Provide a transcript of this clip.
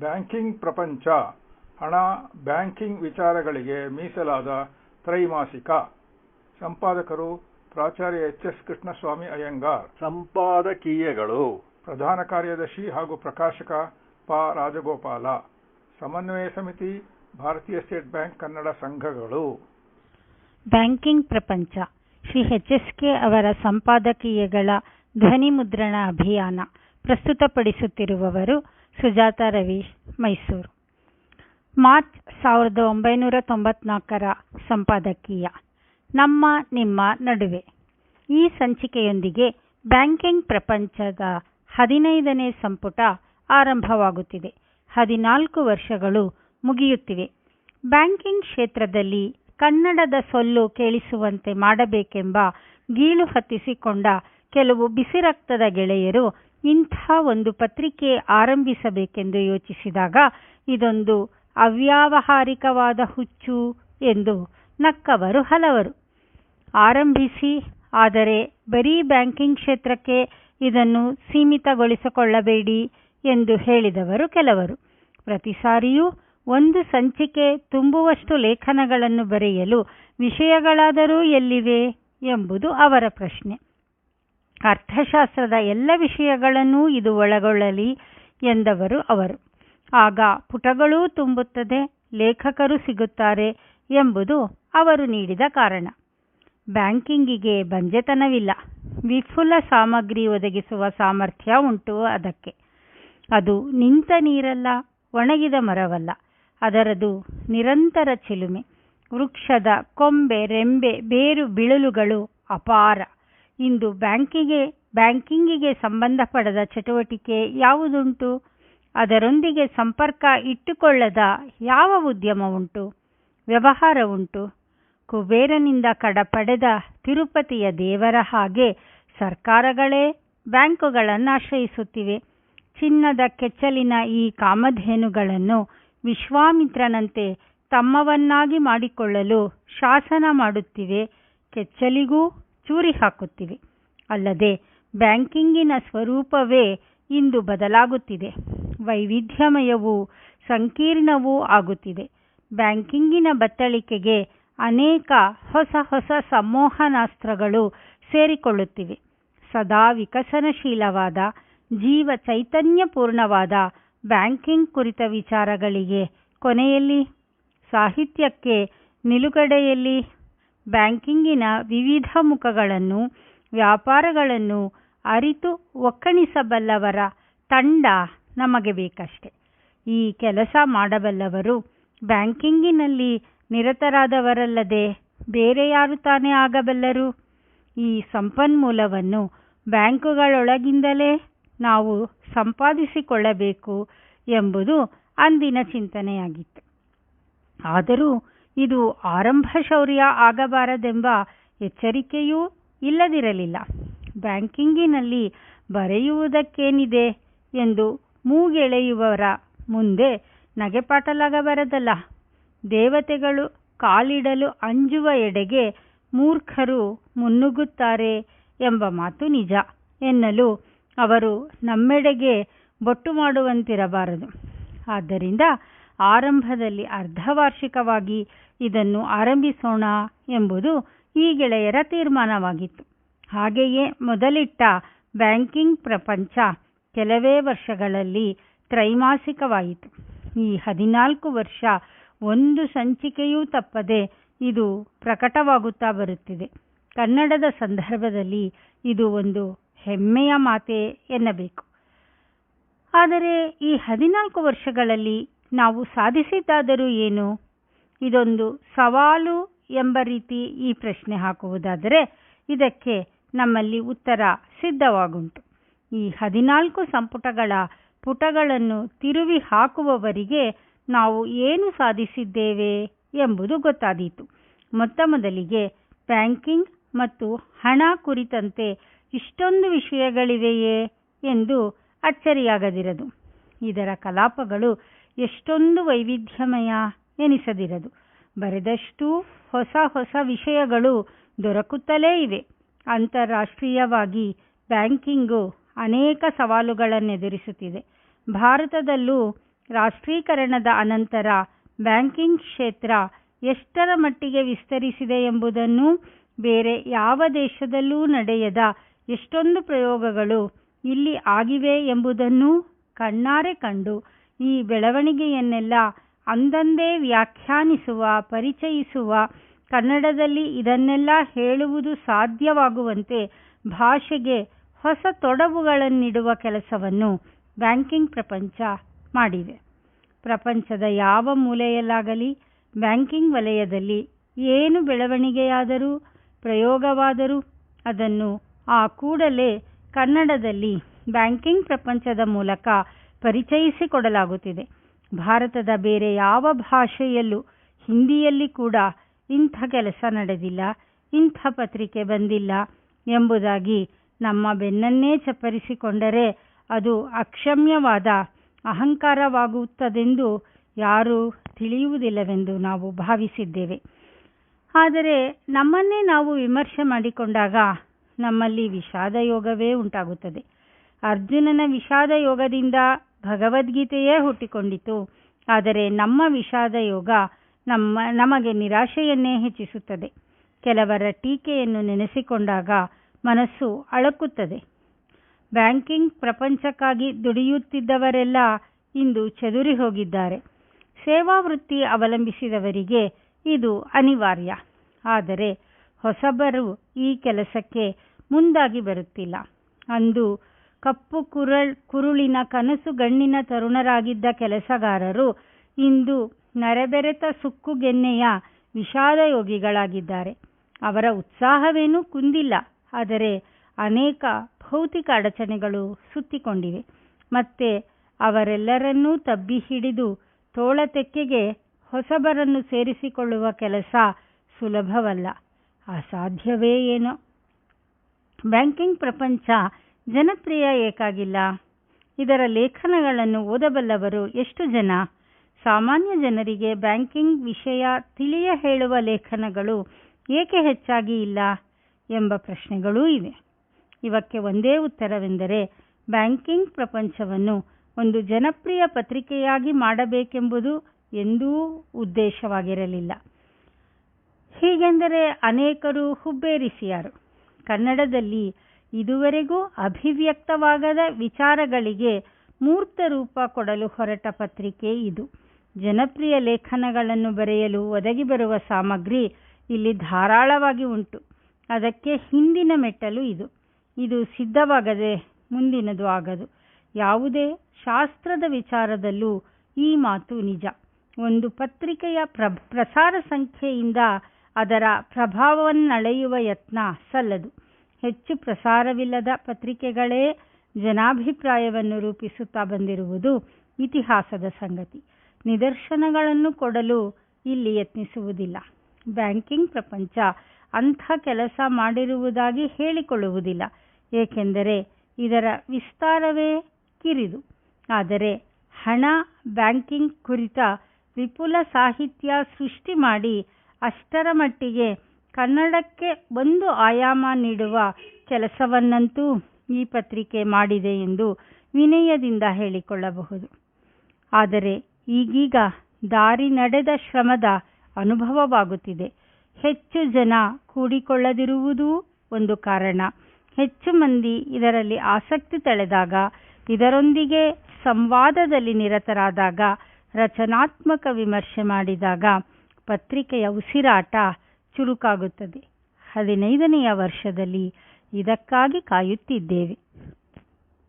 Banking ಪ್ರಪಂಚ. ಹಣ banking ವಿಚಾರಗಳಿಗೆ ಮೀಸಲಾದ ತ್ರೈಮಾಸಿಕ. ಸಂಪಾದಕರು ಪ್ರಾಚಾರ್ಯ ಎಚ್ ಎಸ್ ಕೃಷ್ಣಸ್ವಾಮಿ ಅಯ್ಯಂಗಾರ್. ಸಂಪಾದಕೀಯಗಳು. ಪ್ರಧಾನ ಕಾರ್ಯದರ್ಶಿ ಹಾಗೂ ಪ್ರಕಾಶಕ ಪ ರಾಜಗೋಪಾಲ. ಸಮನ್ವಯ ಸಮಿತಿ ಭಾರತೀಯ ಸ್ಟೇಟ್ ಬ್ಯಾಂಕ್ ಕನ್ನಡ ಸಂಘಗಳು. ಬ್ಯಾಂಕಿಂಗ್ ಪ್ರಪಂಚ. ಶ್ರೀ ಎಚ್ ಎಸ್ ಕೆ ಅವರ ಸಂಪಾದಕೀಯಗಳ ಧ್ವನಿ ಮುದ್ರಣ ಅಭಿಯಾನ ಪ್ರಸ್ತುತಪಡಿಸುತ್ತಿರುವವರು ಸುಜಾತ ರವಿ, ಮೈಸೂರು. ಮಾರ್ಚ್ ಸಾವಿರದ ಒಂಬೈನೂರ ತೊಂಬತ್ನಾಲ್ಕರ ಸಂಪಾದಕೀಯ. ನಮ್ಮ, ನಿಮ್ಮ ನಡುವೆ. ಈ ಸಂಚಿಕೆಯೊಂದಿಗೆ ಬ್ಯಾಂಕಿಂಗ್ ಪ್ರಪಂಚದ ಹದಿನೈದನೇ ಸಂಪುಟ ಆರಂಭವಾಗುತ್ತಿದೆ. ಹದಿನಾಲ್ಕು ವರ್ಷಗಳು ಮುಗಿಯುತ್ತಿವೆ. ಬ್ಯಾಂಕಿಂಗ್ ಕ್ಷೇತ್ರದಲ್ಲಿ ಕನ್ನಡದ ಸೊಲ್ಲು ಕೇಳಿಸುವಂತೆ ಮಾಡಬೇಕೆಂಬ ಗೀಳು ಹತ್ತಿಸಿಕೊಂಡ ಕೆಲವು ಬಿಸಿರಕ್ತದ ಗೆಳೆಯರು ಇಂಥ ಒಂದು ಪತ್ರಿಕೆ ಆರಂಭಿಸಬೇಕೆಂದು ಯೋಚಿಸಿದಾಗ ಇದೊಂದು ಅವ್ಯಾವಹಾರಿಕವಾದ ಹುಚ್ಚು ಎಂದು ನಕ್ಕವರು ಹಲವರು. ಆರಂಭಿಸಿ, ಆದರೆ ಬರೀ ಬ್ಯಾಂಕಿಂಗ್ ಕ್ಷೇತ್ರಕ್ಕೆ ಇದನ್ನು ಸೀಮಿತಗೊಳಿಸಿಕೊಳ್ಳಬೇಡಿ ಎಂದು ಹೇಳಿದವರು ಕೆಲವರು. ಪ್ರತಿ ಸಾರಿಯೂ ಒಂದು ಸಂಚಿಕೆ ತುಂಬುವಷ್ಟು ಲೇಖನಗಳನ್ನು ಬರೆಯಲು ವಿಷಯಗಳಾದರೂ ಎಲ್ಲಿವೆ ಎಂಬುದು ಅವರ ಪ್ರಶ್ನೆ. ಅರ್ಥಶಾಸ್ತ್ರದ ಎಲ್ಲ ವಿಷಯಗಳನ್ನೂ ಇದು ಒಳಗೊಳ್ಳಲಿ ಎಂದವರು ಅವರು. ಆಗ ಪುಟಗಳೂ ತುಂಬುತ್ತದೆ, ಲೇಖಕರು ಸಿಗುತ್ತಾರೆ ಎಂಬುದು ಅವರು ನೀಡಿದ ಕಾರಣ. ಬ್ಯಾಂಕಿಂಗಿಗೆ ಬಂಜೆತನವಿಲ್ಲ. ವಿಫುಲ ಸಾಮಗ್ರಿ ಒದಗಿಸುವ ಸಾಮರ್ಥ್ಯ ಉಂಟು ಅದಕ್ಕೆ. ಅದು ನಿಂತ ನೀರಲ್ಲ, ಒಣಗಿದ ಮರವಲ್ಲ. ಅದರದು ನಿರಂತರ ಚಿಲುಮೆ. ವೃಕ್ಷದ ಕೊಂಬೆ, ರೆಂಬೆ, ಬೇರು, ಬಿಳಲುಗಳು ಅಪಾರ. ಇಂದು ಬ್ಯಾಂಕಿಗೆ, ಬ್ಯಾಂಕಿಂಗಿಗೆ ಸಂಬಂಧಪಡದ ಚಟುವಟಿಕೆ ಯಾವುದುಂಟು? ಅದರೊಂದಿಗೆ ಸಂಪರ್ಕ ಇಟ್ಟುಕೊಳ್ಳದ ಯಾವ ಉದ್ಯಮ ಉಂಟು? ವ್ಯವಹಾರ ಉಂಟು. ಕುಬೇರನಿಂದ ಕಡ ಪಡೆದ ತಿರುಪತಿಯ ದೇವರ ಹಾಗೆ ಸರ್ಕಾರಗಳೇ ಬ್ಯಾಂಕುಗಳನ್ನು ಆಶ್ರಯಿಸುತ್ತಿವೆ. ಚಿನ್ನದ ಕೆಚ್ಚಲಿನ ಈ ಕಾಮಧೇನುಗಳನ್ನು ವಿಶ್ವಾಮಿತ್ರನಂತೆ ತಮ್ಮವನ್ನಾಗಿ ಮಾಡಿಕೊಳ್ಳಲು ಶಾಸನ ಮಾಡುತ್ತಿವೆ. ಕೆಚ್ಚಲಿಗೂ ಚೂರಿ ಹಾಕುತ್ತಿವೆ. ಅಲ್ಲದೆ ಬ್ಯಾಂಕಿಂಗಿನ ಸ್ವರೂಪವೇ ಇಂದು ಬದಲಾಗುತ್ತಿದೆ. ವೈವಿಧ್ಯಮಯವೂ ಸಂಕೀರ್ಣವೂ ಆಗುತ್ತಿದೆ. ಬ್ಯಾಂಕಿಂಗಿನ ಬತ್ತಳಿಕೆಗೆ ಅನೇಕ ಹೊಸ ಹೊಸ ಸಂಮೋಹನಾಸ್ತ್ರಗಳು ಸೇರಿಕೊಳ್ಳುತ್ತಿವೆ. ಸದಾ ವಿಕಸನಶೀಲವಾದ, ಜೀವ ಚೈತನ್ಯಪೂರ್ಣವಾದ ಬ್ಯಾಂಕಿಂಗ್ ಕುರಿತ ವಿಚಾರಗಳಿಗೆ ಕೊನೆಯಲ್ಲಿ ಸಾಹಿತ್ಯಕ್ಕೆ ನಿಲುಗಡೆಯಲ್ಲಿ ಬ್ಯಾಂಕಿಂಗಿನ ವಿವಿಧ ಮುಖಗಳನ್ನು, ವ್ಯಾಪಾರಗಳನ್ನು ಅರಿತು ಒಕ್ಕಣಿಸಬಲ್ಲವರ ತಂಡ ನಮಗೆ ಬೇಕಷ್ಟೆ. ಈ ಕೆಲಸ ಮಾಡಬಲ್ಲವರು ಬ್ಯಾಂಕಿಂಗಿನಲ್ಲಿ ನಿರತರಾದವರಲ್ಲದೆ ಬೇರೆ ಯಾರು ತಾನೇ ಆಗಬಲ್ಲರು? ಈ ಸಂಪನ್ಮೂಲವನ್ನು ಬ್ಯಾಂಕುಗಳೊಳಗಿಂದಲೇ ನಾವು ಸಂಪಾದಿಸಿಕೊಳ್ಳಬೇಕು ಎಂಬುದು ಅಂದಿನ ಚಿಂತನೆಯಾಗಿತ್ತು. ಆದರೂ ಇದು ಆರಂಭ ಶೌರ್ಯ ಆಗಬಾರದೆಂಬ ಎಚ್ಚರಿಕೆಯೂ ಇಲ್ಲದಿರಲಿಲ್ಲ. ಬ್ಯಾಂಕಿಂಗಿನಲ್ಲಿ ಬರೆಯುವುದಕ್ಕೇನಿದೆ ಎಂದು ಮೂಗೆಳೆಯುವವರ ಮುಂದೆ ನಗೆಪಾಟಲಾಗಬಾರದಲ್ಲ. ದೇವತೆಗಳು ಕಾಲಿಡಲು ಅಂಜುವ ಎಡೆಗೆ ಮೂರ್ಖರು ಮುನ್ನುಗ್ಗುತ್ತಾರೆ ಎಂಬ ಮಾತು ನಿಜ ಎನ್ನಲು ಅವರು ನಮ್ಮೆಡೆಗೆ ಬೊಟ್ಟು ಮಾಡುವಂತಿರಬಾರದು. ಆದ್ದರಿಂದ ಆರಂಭದಲ್ಲಿ ಅರ್ಧವಾರ್ಷಿಕವಾಗಿ ಇದನ್ನು ಆರಂಭಿಸೋಣ ಎಂಬುದು ಈ ಗೆಳೆಯರ ತೀರ್ಮಾನವಾಗಿತ್ತು. ಹಾಗೆಯೇ ಮೊದಲಿಟ್ಟ ಬ್ಯಾಂಕಿಂಗ್ ಪ್ರಪಂಚ ಕೆಲವೇ ವರ್ಷಗಳಲ್ಲಿ ತ್ರೈಮಾಸಿಕವಾಯಿತು. ಈ ಹದಿನಾಲ್ಕು ವರ್ಷ ಒಂದು ಸಂಚಿಕೆಯೂ ತಪ್ಪದೆ ಇದು ಪ್ರಕಟವಾಗುತ್ತಾ ಬರುತ್ತಿದೆ. ಕನ್ನಡದ ಸಂದರ್ಭದಲ್ಲಿ ಇದು ಒಂದು ಹೆಮ್ಮೆಯ ಮಾತೆ ಎನ್ನಬೇಕು. ಆದರೆ ಈ ಹದಿನಾಲ್ಕು ವರ್ಷಗಳಲ್ಲಿ ನಾವು ಸಾಧಿಸಿದ್ದಾದರೂ ಏನು? ಇದೊಂದು ಸವಾಲು ಎಂಬ ರೀತಿ ಈ ಪ್ರಶ್ನೆ ಹಾಕುವುದಾದರೆ ಇದಕ್ಕೆ ನಮ್ಮಲ್ಲಿ ಉತ್ತರ ಸಿದ್ಧವಾಗುಂಟು. ಈ ಹದಿನಾಲ್ಕು ಸಂಪುಟಗಳ ಪುಟಗಳನ್ನು ತಿರುವಿ ಹಾಕುವವರಿಗೆ ನಾವು ಏನು ಸಾಧಿಸಿದ್ದೇವೆ ಎಂಬುದು ಗೊತ್ತಾದೀತು. ಮೊತ್ತ ಮೊದಲಿಗೆ ಬ್ಯಾಂಕಿಂಗ್ ಮತ್ತು ಹಣ ಕುರಿತಂತೆ ಇಷ್ಟೊಂದು ವಿಷಯಗಳಿವೆಯೇ ಎಂದು ಅಚ್ಚರಿಯಾಗದಿರದು. ಇದರ ಕಲಾಪಗಳು ಎಷ್ಟೊಂದು ವೈವಿಧ್ಯಮಯ ಎನಿಸದಿರದು. ಬರೆದಷ್ಟು ಹೊಸ ಹೊಸ ವಿಷಯಗಳು ದೊರಕುತ್ತಲೇ ಇವೆ. ಅಂತಾರಾಷ್ಟ್ರೀಯವಾಗಿ ಬ್ಯಾಂಕಿಂಗು ಅನೇಕ ಸವಾಲುಗಳನ್ನೆದುರಿಸುತ್ತಿದೆ. ಭಾರತದಲ್ಲೂ ರಾಷ್ಟ್ರೀಕರಣದ ಅನಂತರ ಬ್ಯಾಂಕಿಂಗ್ ಕ್ಷೇತ್ರ ಎಷ್ಟರ ಮಟ್ಟಿಗೆ ವಿಸ್ತರಿಸಿದೆ ಎಂಬುದನ್ನು ಬೇರೆ ಯಾವ ದೇಶದಲ್ಲೂ ನಡೆಯದ ಎಷ್ಟೊಂದು ಪ್ರಯೋಗಗಳು ಇಲ್ಲಿ ಆಗಿವೆ ಎಂಬುದನ್ನು ಕಣ್ಣಾರೆ ಕಂಡು ಈ ಬೆಳವಣಿಗೆಯನ್ನೆಲ್ಲ ಅಂದಂದೇ ವ್ಯಾಖ್ಯಾನಿಸುವ, ಪರಿಚಯಿಸುವ, ಕನ್ನಡದಲ್ಲಿ ಇದನ್ನೆಲ್ಲ ಹೇಳುವುದು ಸಾಧ್ಯವಾಗುವಂತೆ ಭಾಷೆಗೆ ಹೊಸ ತೊಡವುಗಳನ್ನಿಡುವ ಕೆಲಸವನ್ನು ಬ್ಯಾಂಕಿಂಗ್ ಪ್ರಪಂಚ ಮಾಡಿದೆ. ಪ್ರಪಂಚದ ಯಾವ ಮೂಲೆಯಲ್ಲಾಗಲಿ ಬ್ಯಾಂಕಿಂಗ್ ವಲಯದಲ್ಲಿ ಏನು ಬೆಳವಣಿಗೆಯಾದರೂ, ಪ್ರಯೋಗವಾದರೂ ಅದನ್ನು ಆ ಕೂಡಲೇ ಕನ್ನಡದಲ್ಲಿ ಬ್ಯಾಂಕಿಂಗ್ ಪ್ರಪಂಚದ ಮೂಲಕ ಪರಿಚಯಿಸಿಕೊಡಲಾಗುತ್ತಿದೆ. ಭಾರತದ ಬೇರೆ ಯಾವ ಭಾಷೆಯಲ್ಲೂ ಹಿಂದಿಯಲ್ಲಿ ಕೂಡ ಇಂಥ ಕೆಲಸ ನಡೆದಿಲ್ಲ, ಇಂಥ ಪತ್ರಿಕೆ ಬಂದಿಲ್ಲ ಎಂಬುದಾಗಿ ನಮ್ಮ ಬೆನ್ನನ್ನೇ ಚಪ್ಪರಿಸಿಕೊಂಡರೆ ಅದು ಅಕ್ಷಮ್ಯವಾದ ಅಹಂಕಾರವಾಗುತ್ತದೆಂದು ಯಾರೂ ತಿಳಿಯುವುದಿಲ್ಲವೆಂದು ನಾವು ಭಾವಿಸಿದ್ದೇವೆ. ಆದರೆ ನಮ್ಮನ್ನೇ ನಾವು ವಿಮರ್ಶೆ ಮಾಡಿಕೊಂಡಾಗ ನಮ್ಮಲ್ಲಿ ವಿಷಾದ ಯೋಗವೇ ಉಂಟಾಗುತ್ತದೆ. ಅರ್ಜುನನ ವಿಷಾದ ಯೋಗದಿಂದ ಭಗವದ್ಗೀತೆಯೇ ಹುಟ್ಟಿಕೊಂಡಿತು. ಆದರೆ ನಮ್ಮ ವಿಷಾದ ಯೋಗ ನಮ್ಮ, ನಮಗೆ ನಿರಾಶೆಯನ್ನೇ ಹೆಚ್ಚಿಸುತ್ತದೆ. ಕೆಲವರ ಟೀಕೆಯನ್ನು ನೆನೆಸಿಕೊಂಡಾಗ ಮನಸ್ಸು ಅಳಕುತ್ತದೆ. ಬ್ಯಾಂಕಿಂಗ್ ಪ್ರಪಂಚಕ್ಕಾಗಿ ದುಡಿಯುತ್ತಿದ್ದವರೆಲ್ಲ ಇಂದು ಚದುರಿ ಹೋಗಿದ್ದಾರೆ. ಸೇವಾ ವೃತ್ತಿ ಅವಲಂಬಿಸಿದವರಿಗೆ ಇದು ಅನಿವಾರ್ಯ. ಆದರೆ ಹೊಸಬರು ಈ ಕೆಲಸಕ್ಕೆ ಮುಂದಾಗಿ ಬರುತ್ತಿಲ್ಲ. ಅಂದು ಕಪ್ಪು ಕುರಳ್ ಕುರುಳಿನ ಕನಸು ಗಣ್ಣಿನ ತರುಣರಾಗಿದ್ದ ಕೆಲಸಗಾರರು ಇಂದು ನರೆಬೆರೆತ ಸುಕ್ಕುಗೆನ್ನೆಯ ವಿಷಾದಯೋಗಿಗಳಾಗಿದ್ದಾರೆ ಅವರ ಉತ್ಸಾಹವೇನೂ ಕುಂದಿಲ್ಲ, ಆದರೆ ಅನೇಕ ಭೌತಿಕ ಅಡಚಣೆಗಳು ಸುತ್ತಿಕೊಂಡಿವೆ. ಮತ್ತೆ ಅವರೆಲ್ಲರನ್ನೂ ತಬ್ಬಿ ಹಿಡಿದು ತೋಳತೆಕ್ಕೆಗೆ ಹೊಸಬರನ್ನು ಸೇರಿಸಿಕೊಳ್ಳುವ ಕೆಲಸ ಸುಲಭವಲ್ಲ. ಅಸಾಧ್ಯವೇ ಏನೋ. ಬ್ಯಾಂಕಿಂಗ್ ಪ್ರಪಂಚ ಜನಪ್ರಿಯ ಏಕಾಗಿಲ್ಲ. ಇದರ ಲೇಖನಗಳನ್ನು ಓದಬಲ್ಲವರು ಎಷ್ಟು ಜನ? ಸಾಮಾನ್ಯ ಜನರಿಗೆ ಬ್ಯಾಂಕಿಂಗ್ ವಿಷಯ ತಿಳಿಯ ಹೇಳುವ ಲೇಖನಗಳು ಏಕೆ ಹೆಚ್ಚಾಗಿ ಇಲ್ಲ ಎಂಬ ಪ್ರಶ್ನೆಗಳೂ ಇವೆ. ಇವಕ್ಕೆ ಒಂದೇ ಉತ್ತರವೆಂದರೆ, ಬ್ಯಾಂಕಿಂಗ್ ಪ್ರಪಂಚವನ್ನು ಒಂದು ಜನಪ್ರಿಯ ಪತ್ರಿಕೆಯಾಗಿ ಮಾಡಬೇಕೆಂಬುದು ಎಂದೂ ಉದ್ದೇಶವಾಗಿರಲಿಲ್ಲ. ಹೀಗೆಂದರೆ ಅನೇಕರು ಹುಬ್ಬೇರಿಸಿಯಾರು. ಕನ್ನಡದಲ್ಲಿ ಇದುವರೆಗೂ ಅಭಿವ್ಯಕ್ತವಾಗದ ವಿಚಾರಗಳಿಗೆ ಮೂರ್ತ ರೂಪ ಕೊಡಲು ಹೊರಟ ಪತ್ರಿಕೆ ಇದು. ಜನಪ್ರಿಯ ಲೇಖನಗಳನ್ನು ಬರೆಯಲು ಒದಗಿ ಬರುವ ಸಾಮಗ್ರಿ ಇಲ್ಲಿ ಧಾರಾಳವಾಗಿ ಉಂಟು. ಅದಕ್ಕೆ ಹಿಂದಿನ ಮೆಟ್ಟಲು ಇದು. ಇದು ಸಿದ್ಧವಾಗದೆ ಮುಂದಿನದು ಆಗದು. ಯಾವುದೇ ಶಾಸ್ತ್ರದ ವಿಚಾರದಲ್ಲೂ ಈ ಮಾತು ನಿಜ. ಒಂದು ಪತ್ರಿಕೆಯ ಪ್ರ, ಪ್ರಸಾರ ಸಂಖ್ಯೆಯಿಂದ ಅದರ ಪ್ರಭಾವವನ್ನಳೆಯುವ ಯತ್ನ ಸಲ್ಲದು. ಹೆಚ್ಚು ಪ್ರಸಾರವಿಲ್ಲದ ಪತ್ರಿಕೆಗಳೇ ಜನಾಭಿಪ್ರಾಯವನ್ನು ರೂಪಿಸುತ್ತಾ ಬಂದಿರುವುದು ಇತಿಹಾಸದ ಸಂಗತಿ. ನಿದರ್ಶನಗಳನ್ನು ಕೊಡಲು ಇಲ್ಲಿ ಯತ್ನಿಸುವುದಿಲ್ಲ. ಬ್ಯಾಂಕಿಂಗ್ ಪ್ರಪಂಚ ಅಂಥ ಕೆಲಸ ಮಾಡಿರುವುದಾಗಿ ಹೇಳಿಕೊಳ್ಳುವುದಿಲ್ಲ. ಏಕೆಂದರೆ ಇದರ ವಿಸ್ತಾರವೇ ಕಿರಿದು. ಆದರೆ ಹಣ ಬ್ಯಾಂಕಿಂಗ್ ಕುರಿತ ವಿಪುಲ ಸಾಹಿತ್ಯ ಸೃಷ್ಟಿ ಮಾಡಿ ಅಷ್ಟರ ಮಟ್ಟಿಗೆ ಕನ್ನಡಕ್ಕೆ ಒಂದು ಆಯಾಮ ನೀಡುವ ಕೆಲಸವನ್ನಂತೂ ಈ ಪತ್ರಿಕೆ ಮಾಡಿದೆ ಎಂದು ವಿನಯದಿಂದ ಹೇಳಿಕೊಳ್ಳಬಹುದು. ಆದರೆ ಈಗೀಗ ದಾರಿ ನಡೆದ ಶ್ರಮದ ಅನುಭವವಾಗುತ್ತಿದೆ. ಹೆಚ್ಚು ಜನ ಕೂಡಿಕೊಳ್ಳದಿರುವುದೂ ಒಂದು ಕಾರಣ. ಹೆಚ್ಚು ಮಂದಿ ಇದರಲ್ಲಿ ಆಸಕ್ತಿ ತಳೆದಾಗ, ಇದರೊಂದಿಗೆ ಸಂವಾದದಲ್ಲಿ ನಿರತರಾದಾಗ, ರಚನಾತ್ಮಕ ವಿಮರ್ಶೆ ಮಾಡಿದಾಗ ಪತ್ರಿಕೆಯ ಉಸಿರಾಟ ಚುರುಕಾಗುತ್ತದೆ. ಹದಿನೈದನೆಯ ವರ್ಷದಲ್ಲಿ ಇದಕ್ಕಾಗಿ ಕಾಯುತ್ತಿದ್ದೇವೆ.